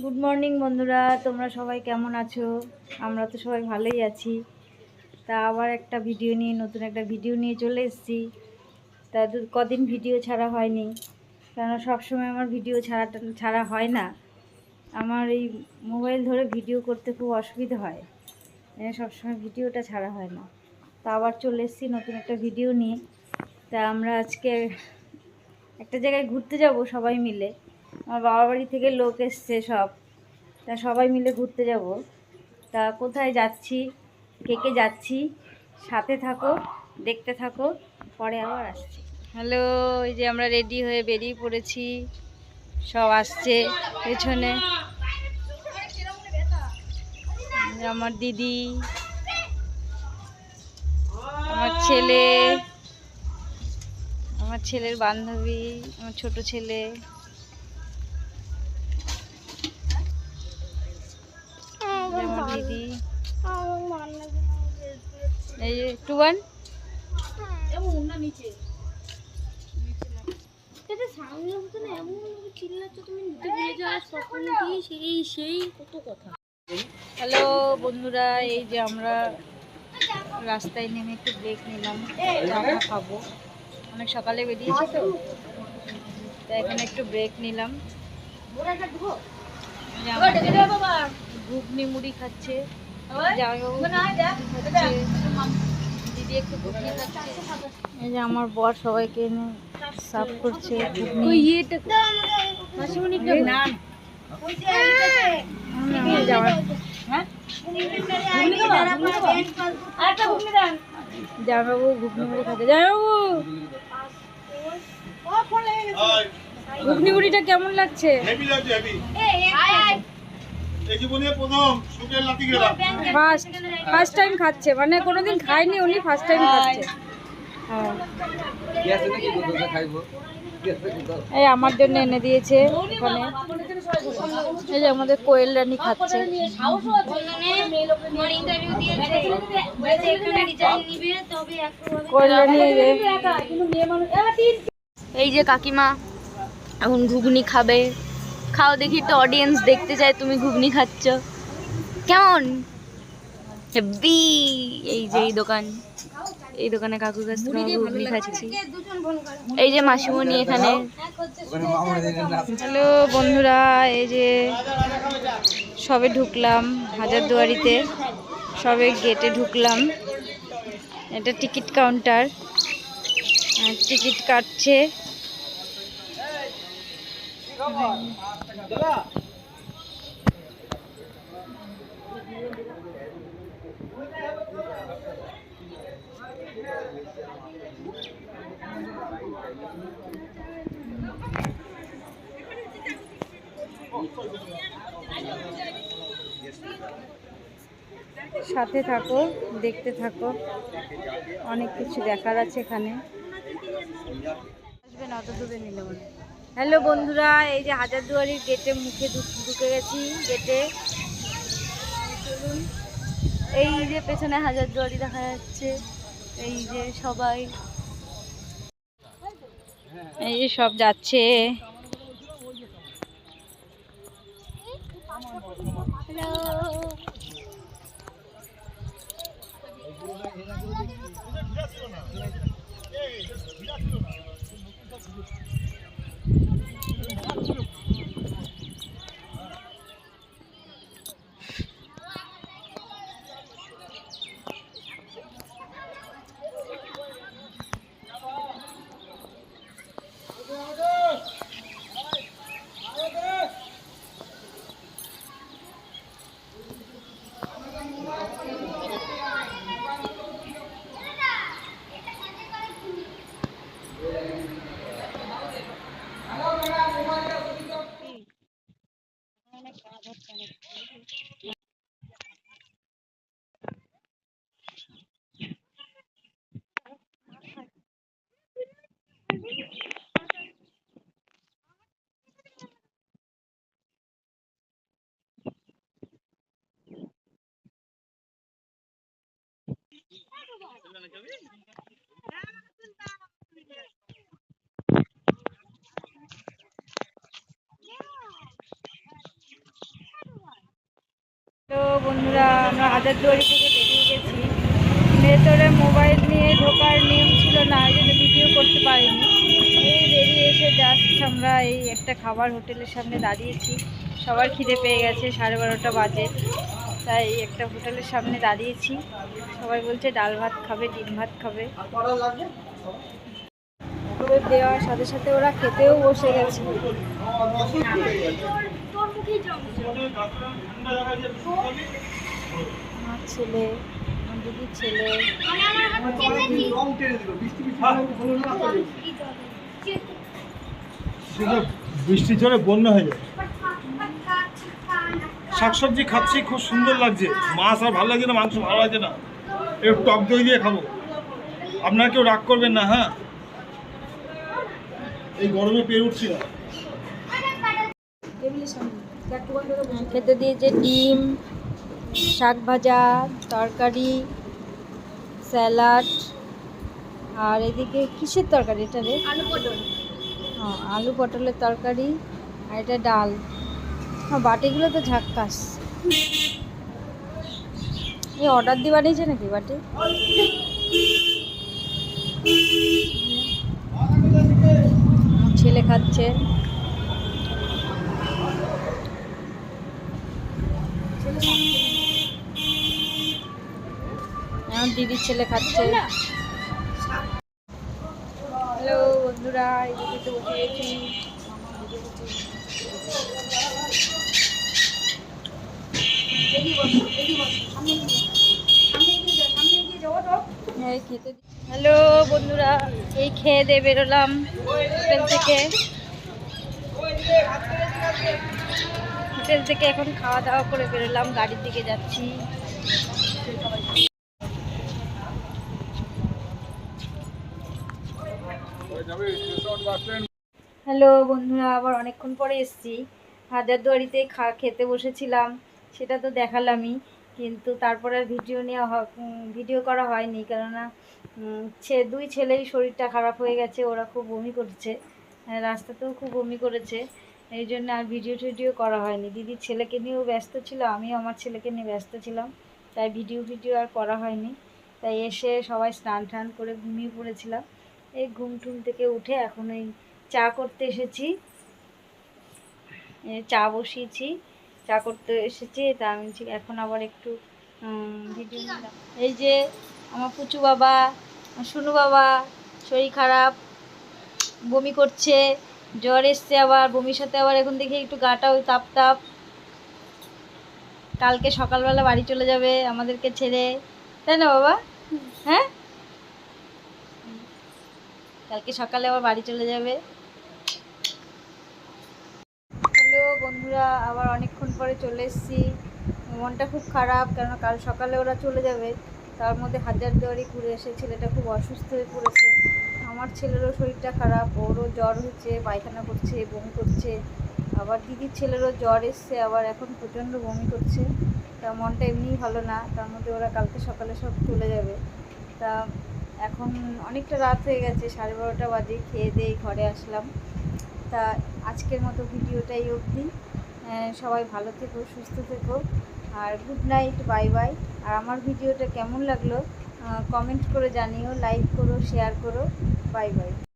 Good morning বন্ধুরা। তোমরা সবাই কেমন আছো? আমরা তো সবাই ভালোই আছি। তা আবার একটা ভিডিও নিয়ে, নতুন একটা ভিডিও নিয়ে চলে এসেছি। তা কদিন ভিডিও ছাড়া হয়নি। কেননা সবসময় আমার ভিডিও ছাড়াটা, ছাড়া হয় না। আমার এই মোবাইল ধরে ভিডিও করতে খুব অসুবিধা হয়। সবসময় ভিডিওটা ছাড়া হয় না। তা আবার চলে এসেছি নতুন একটা ভিডিও নিয়ে। তা আমরা আজকে একটা জায়গায় ঘুরতে যাব সবাই মিলে। আমার বাবা বাড়ি থেকে লোক এসছে সব। তা সবাই মিলে ঘুরতে যাব। তা কোথায় যাচ্ছি? কে কে যাচ্ছি? সাথে থাকো, দেখতে থাকো, পরে আবার আসছি। হ্যালো, এই যে আমরা রেডি হয়ে বেরিয়ে পড়েছি। সব আসছে পেছনে। আমার দিদি, আমার ছেলে, আমার ছেলের বান্ধবী, আমার ছোট ছেলে। এই যে টুবান হ্যালো বন্ধুরা এই যে আমরা রাস্তায় নেমে একটু ব্রেক নিলাম চাটা খাব। অনেক সকালে বেরিয়েছি তো। তাই এখানে একটু ব্রেক নিলাম। ঘুগনি মুড়ি খাচ্ছে, দিদি একটু ঘুগনি খাচ্ছে এই যে আমার বর সবাইকে এনে সার্ভ করছে। ঘুগনি নান জামাইবাবু ঘুগনি মুড়ি খাচ্ছে। জামাইবাবু! ঘুগনি মুড়িটা কেমন লাগছে? ফার্স্ট ফার্স্ট টাইম খাচ্ছে। মানে কোনোদিন খায়নি, উনি ফার্স্ট টাইম খাচ্ছে। হ্যাঁ। এই আমার জন্য এনে দিয়েছে, ওখানে। এই যে আমাদের কোয়েল রানী খাচ্ছে। এই যে কাকিমা, এখন ঘুগনি খাবে। খাও দেখি তো অডিয়েন্স দেখতে চায়, তুমি ঘুগনি খাচ্ছ। কেমন? হেব্বি। এই যে, এই দোকান। এই দোকানে কাকুর কাছ থেকে ঘুগনি খাচ্ছি। এই যে মাসিমণি এখানে। হ্যালো বন্ধুরা, এই যে সবে ঢুকলাম হাজারদুয়ারিতে সবে গেটে ঢুকলাম। এটা টিকিট কাউন্টার টিকিট কাটছে। সাথে থাকো দেখতে থাকো। অনেক কিছু দেখার আছে এখানে। আসবে না অত দূরে নিলে হ্যালো বন্ধুরা, এই যে হাজারদুয়ারির গেটে মুখে ঢুকে গেছি গেটে এই যে পেছনে হাজারদুয়ারি দেখা যাচ্ছে, এই যে সবাই। এই যে সব যাচ্ছে। বন্ধুরা, আমরা হাজারদুয়ারি থেকে বেরিয়ে গেছি। ভেতরে মোবাইল নিয়ে ঢোকার নিয়ম ছিল না, এই জন্য ভিডিও করতে পারিনি। এই বেরিয়ে এসে জাস্ট আমরা এই একটা খাবার হোটেলের সামনে দাঁড়িয়েছি। সবার খিদে পেয়ে গেছে, সাড়ে বারোটা বাজে। তাই একটা হোটেলের সামনে দাঁড়িয়েছি। সবাই বলছে ডাল ভাত খাবে, ডিম ভাত খাবে। দেওয়ার সাথে সাথে ওরা খেতেও বসে গেছে। ছেলে দিদির ছেলে। বৃষ্টির জলে বন্যা হয়ে যায় শাকসবজি খাচ্ছি খুব সুন্দর লাগছে। মাছ আর ভালো লাগছে না মাংস ভালো লাগছে না। একটু টক দই দিয়ে খাব। আপনারা কেউ রাগ করবেন না হ্যাঁ? এই গরমে পেয়ে উঠছি না। খেতে দিয়েছে ডিম শাক ভাজা তরকারি স্যালাড আর এদিকে কিসের তরকারি এটা রে? আলু পটল। হ্যাঁ আলু পটলের তরকারি আর এটা ডাল। বাটিগুলো তো ঝাক্কাস এই অর্ডার দিয়ে বানিয়েছে নাকি বাটি? ছেলে খাচ্ছে। আমার দিদির ছেলে খাচ্ছে। হ্যালো বন্ধুরা, এই বসে গেছি হ্যালো বন্ধুরা, এই খেয়ে দিয়ে বেরোলাম হোটেল থেকে। হোটেল থেকে এখন খাওয়া দাওয়া করে বেরোলাম, গাড়ির দিকে যাচ্ছি। হ্যালো বন্ধুরা আবার অনেকক্ষণ পরে এসেছি। হাজারদুয়ারিতে খা খেতে বসেছিলাম সেটা তো দেখালামই কিন্তু তারপরে আর ভিডিও নেওয়া ভিডিও করা হয়নি কেননা ছে দুই ছেলেই শরীরটা খারাপ হয়ে গেছে ওরা খুব বমি করছে হ্যাঁ, রাস্তাতেও খুব বমি করেছে এই জন্য আর ভিডিও টিডিও করা হয়নি। দিদির ছেলেকে নিয়েও ব্যস্ত ছিল আমিও আমার ছেলেকে নিয়ে ব্যস্ত ছিলাম তাই ভিডিও ভিডিও আর করা হয়নি তাই এসে সবাই স্নান টান করে ঘুমিয়ে পড়েছিলাম। এই ঘুম থেকে উঠে এখন এই চা করতে এসেছি। চা বসিয়েছি। চা করতে এসেছি তা আমি এখন আবার একটু ভিডিও এই যে আমার পুচু বাবা শুনু বাবা শরীর খারাপ বমি করছে জ্বর এসছে আবার বমির সাথে আবার এখন দেখি একটু গাটাও তাপ তাপ। কালকে সকালবেলা বাড়ি চলে যাবে আমাদেরকে ছেড়ে। তাই না বাবা? হ্যাঁ? কালকে সকালে আবার বাড়ি চলে যাবে হ্যালো বন্ধুরা, আবার অনেকক্ষণ পরে চলে এসেছি। মনটা খুব খারাপ কেন কাল সকালে ওরা চলে যাবে। তার মধ্যে হাজার দুয়ারি ঘুরে এসে ছেলেটা খুব অসুস্থ হয়ে পড়েছে। আমার ছেলেরও শরীরটা খারাপ, ওরও জ্বর হচ্ছে, পায়খানা করছে, বমি করছে। আবার দিদির ছেলেরও জ্বর এসছে, আবার এখন প্রচণ্ড বমি করছে। তা মনটা এমনিই ভালো না, তার মধ্যে ওরা কালকে সকালে সব চলে যাবে। তা এখন অনেকটা রাত হয়ে গেছে, সাড়ে বারোটা বাজে, খেয়ে দিয়ে ঘরে আসলাম। তা আজকের মতো ভিডিওটাই অবধি। সবাই ভালো থেকো, সুস্থ থেকো। আর গুড নাইট বাই বাই আর আমার ভিডিওটা কেমন লাগল কমেন্ট করে জানিও লাইক করো শেয়ার করো। Bye bye